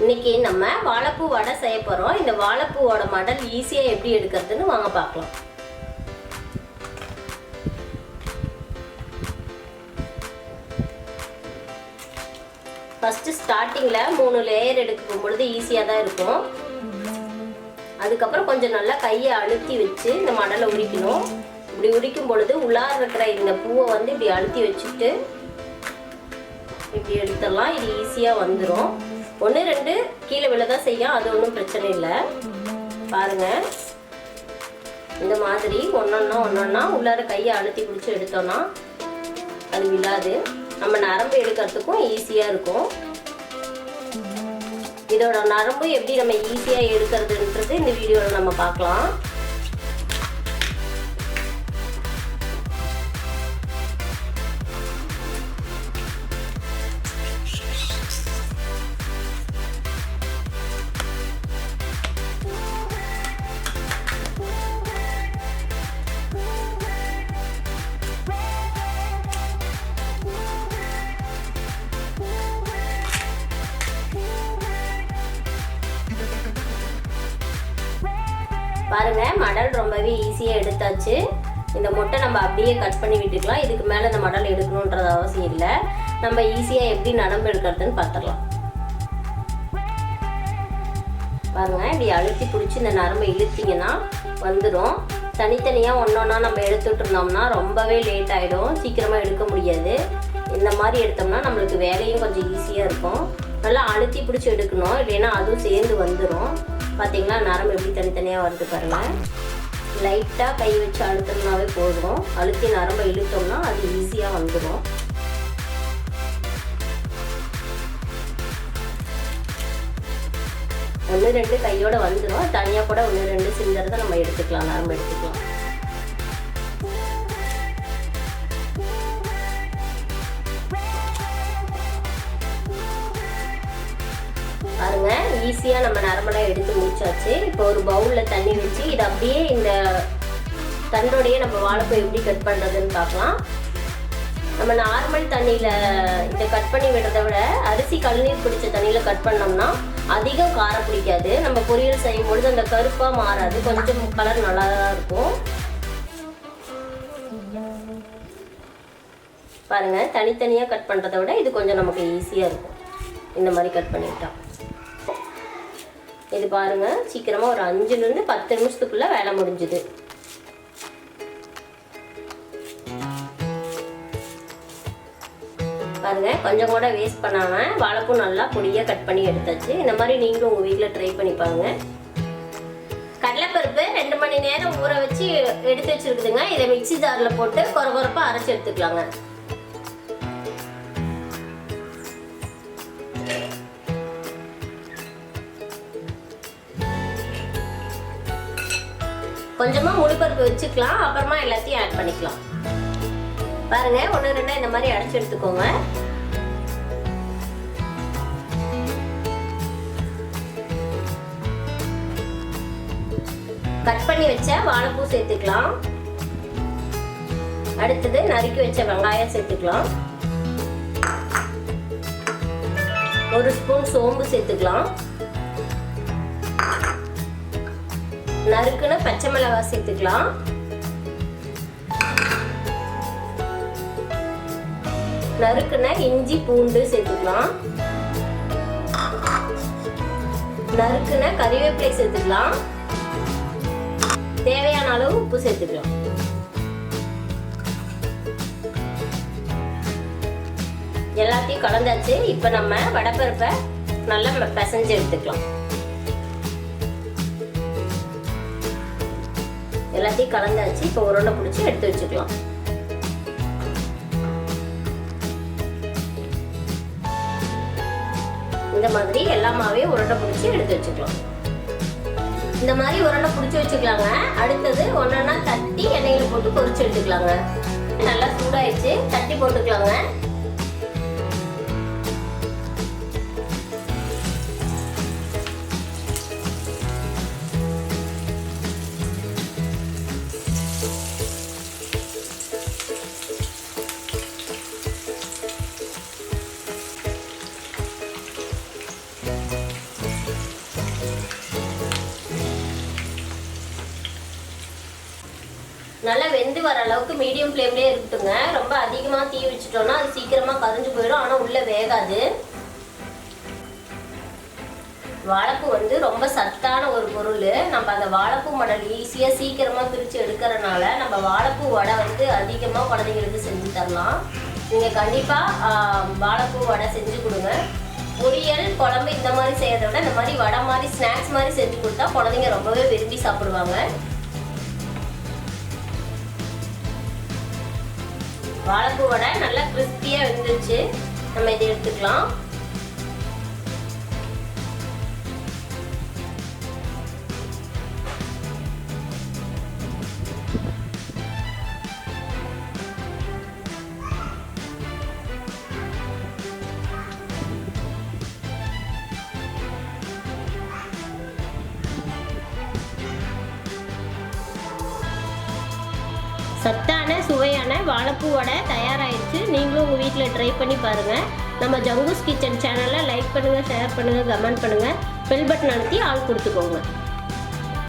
இன்னைக்கு நம்ம வாழைப்பூ வடை செய்ய போகிறோம் இந்த வாழைப்பூவோட மடல் ஈஸியாக எப்படி எடுக்கிறதுன்னு வாங்க பார்க்கலாம். ஃபஸ்ட்டு ஸ்டார்டிங்கில் மூணு லேயர் எடுக்கும் பொழுது ஈஸியாக தான் இருக்கும். அதுக்கப்புறம் கொஞ்சம் நல்லா கையை அழுத்தி வச்சு இந்த மடலை உரிக்கணும். இப்படி உரிக்கும் பொழுது உள்ளார இருக்கிற இந்த பூவை வந்து இப்படி அழுத்தி வச்சுட்டு இப்படி எடுத்துடலாம். இது ஈஸியாக வந்துடும் ஒன்று ரெண்டு கீழே விழ தான் செய்யும். அது ஒன்றும் பிரச்சனை இல்லை. பாருங்க. இந்த மாதிரி ஒன்றொன்னா ஒன்றொன்னா உள்ளார கையை அழுத்தி பிடிச்சி எடுத்தோம்னா அது விழாது நம்ம நரம்பு எடுக்கிறதுக்கும் ஈஸியாக இருக்கும். இதோட நரம்பு எப்படி நம்ம ஈஸியாக எடுக்கிறதுன்றது இந்த வீடியோவில் நம்ம பார்க்கலாம். பாருங்கள் மடல் ரொம்பவே ஈஸியாக எடுத்தாச்சு. இந்த முட்டை நம்ம அப்படியே கட் பண்ணி விட்டுக்கலாம். இதுக்கு மேலே இந்த மடல் எடுக்கணுன்றது அவசியம் இல்லை. நம்ம ஈஸியாக எப்படி நரம்பு எடுக்கிறதுன்னு பார்த்துடலாம் பாருங்கள் இப்படி அழுத்தி பிடிச்சி இந்த நரம்பை இழுத்திங்கன்னா வந்துடும் தனித்தனியாக ஒன்றொன்னா நம்ம எடுத்துட்டு இருந்தோம்னா ரொம்பவே லேட் ஆகிடும் சீக்கிரமாக எடுக்க முடியாது. இந்த மாதிரி எடுத்தோம்னா நம்மளுக்கு வேலையும் கொஞ்சம் ஈஸியாக இருக்கும். நல்லா அழுத்தி பிடிச்சி எடுக்கணும். இல்லைன்னா அதுவும் சேர்ந்து வந்துடும் பார்த்தீங்களா நரம்பு எப்படி தனித்தனியாக வருது பாருங்கள் லைட்டாக கை வச்சு அழுத்தம்னாவே போதும். அழுத்தி நரம்பை இழுத்தோம்னா அது ஈஸியாக வந்துடும் ஒன்று ரெண்டு கையோட வந்துடும் தனியாக கூட ஒன்று ரெண்டு சிந்தறதை நம்ம எடுத்துக்கலாம் நரம்பு எடுத்துக்கலாம். ஈஸியாக நம்ம நரம்பெல்லாம் எடுத்து முடிச்சாச்சு. இப்போ ஒரு பவுலில் தண்ணி வச்சு இதை அப்படியே இந்த தண்டோடையே நம்ம வாழைப்பூ எப்படி கட் பண்ணுறதுன்னு பார்க்கலாம். நம்ம நார்மல் தண்ணியில் இதை கட் பண்ணி விடுறத விட அரிசி கழுநீர் பிடிச்ச தண்ணியில் கட் பண்ணோம்னா அதிகம் காரம் பிடிக்காது. நம்ம பொரியல் செய்யும் பொழுது அந்த கருப்பாக மாறாது. கொஞ்சம் கலர் நல்லா தான் இருக்கும். பாருங்கள் தனித்தனியாக கட் பண்ணுறத விட இது கொஞ்சம் நமக்கு ஈஸியாக இருக்கும். இந்த மாதிரி கட் பண்ணிக்கிட்டோம் இது பாருங்க சீக்கிரமாக ஒரு அஞ்சுலேருந்து பத்து நிமிஷத்துக்குள்ளே வேலை முடிஞ்சுது. பாருங்க கொஞ்சம் கூட வேஸ்ட் பண்ணாம வாழைப்பூ நல்லா பொடியாக கட் பண்ணி எடுத்தாச்சு. இந்த மாதிரி நீங்களும் உங்கள் வீட்டில் ட்ரை பண்ணி பாருங்க. கடலைப்பருப்பு ரெண்டு மணி நேரம் ஊற வச்சு எடுத்து வச்சிருக்குதுங்க. இதை மிக்ஸி ஜாரில் போட்டு கொர கொரப்பாக அரைச்சி எடுத்துக்கலாங்க. கொஞ்சமாக முழுப்பருப்பு வச்சுக்கலாம். அப்புறமா எல்லாத்தையும் ஆட் பண்ணிக்கலாம். பாருங்க ஒன்று ரெண்டா இந்த மாதிரி அடைச்சி எடுத்துக்கோங்க. கட் பண்ணி வச்ச வாழைப்பூ சேர்த்துக்கலாம். அடுத்தது நறுக்கி வச்ச வெங்காயம் சேர்த்துக்கலாம். ஒரு ஸ்பூன் சோம்பு சேர்த்துக்கலாம். நறுக்குன பச்சை மிளகா சேர்த்துக்கலாம். நறுக்குன இஞ்சி பூண்டு சேர்த்துக்கலாம். நறுக்குன கறிவேப்பிலை சேர்த்துக்கலாம். தேவையான அளவு உப்பு சேர்த்துக்கலாம். எல்லாத்தையும் கலந்தாச்சு. இப்போ நம்ம வடப்பருப்பை நல்லா பிசைஞ்சு எடுத்துக்கலாம். எல்லாத்தையும் கலந்தாச்சு. இப்போ உருண்டை பிடிச்சி எடுத்து வச்சுக்கலாம். இந்த மாதிரி எல்லா மாவையும் உருண்டை பிடிச்சி எடுத்து வச்சுக்கலாம். இந்த மாதிரி உருண்டை பிடிச்சி வச்சுக்கலாங்க. அடுத்தது ஒன்றா தட்டி எண்ணெயில் போட்டு பொரிச்சு எடுத்துக்கலாங்க. நல்லா சூடாயிடுச்சு. தட்டி போட்டுக்கலாங்க. நல்லா வெந்து வர அளவுக்கு மீடியம் ஃப்ளேம்லேயே இருக்கட்டுங்க. ரொம்ப அதிகமாக தீ வச்சுட்டோம்னா அது சீக்கிரமாக கரிஞ்சு போயிடும். ஆனால் உள்ளே வேகாது. வாழைப்பூ வந்து ரொம்ப சத்தான ஒரு பொருள். நம்ம அந்த வாழைப்பூ மடல் ஈஸியாக சீக்கிரமாக பிரித்து எடுக்கிறனால நம்ம வாழைப்பூ வடை வந்து அதிகமாக குழந்தைங்களுக்கு செஞ்சு தரலாம். நீங்கள் கண்டிப்பாக வாழைப்பூ வடை செஞ்சு கொடுங்க. பொரியல் குழம்பு இந்த மாதிரி செய்கிறத விட இந்த மாதிரி வடை மாதிரி ஸ்நாக்ஸ் மாதிரி செஞ்சு கொடுத்தா குழந்தைங்க ரொம்பவே விரும்பி சாப்பிடுவாங்க. வாழைப்பூ வடை நல்லா கிறிஸ்பியாக வெந்துருச்சு. நம்ம இதை எடுத்துக்கலாம். சத்தான கலப்பு வடை தயாராகிடுச்சு நீங்களும் உங்கள் வீட்டில் ட்ரை பண்ணி பாருங்கள் நம்ம ஜங்கூஸ் கிச்சன் சேனலை லைக் பண்ணுங்கள் ஷேர் பண்ணுங்கள் கமெண்ட் பண்ணுங்கள் பெல் பட்டன் அழுத்தி ஆள் கொடுத்துக்கோங்க.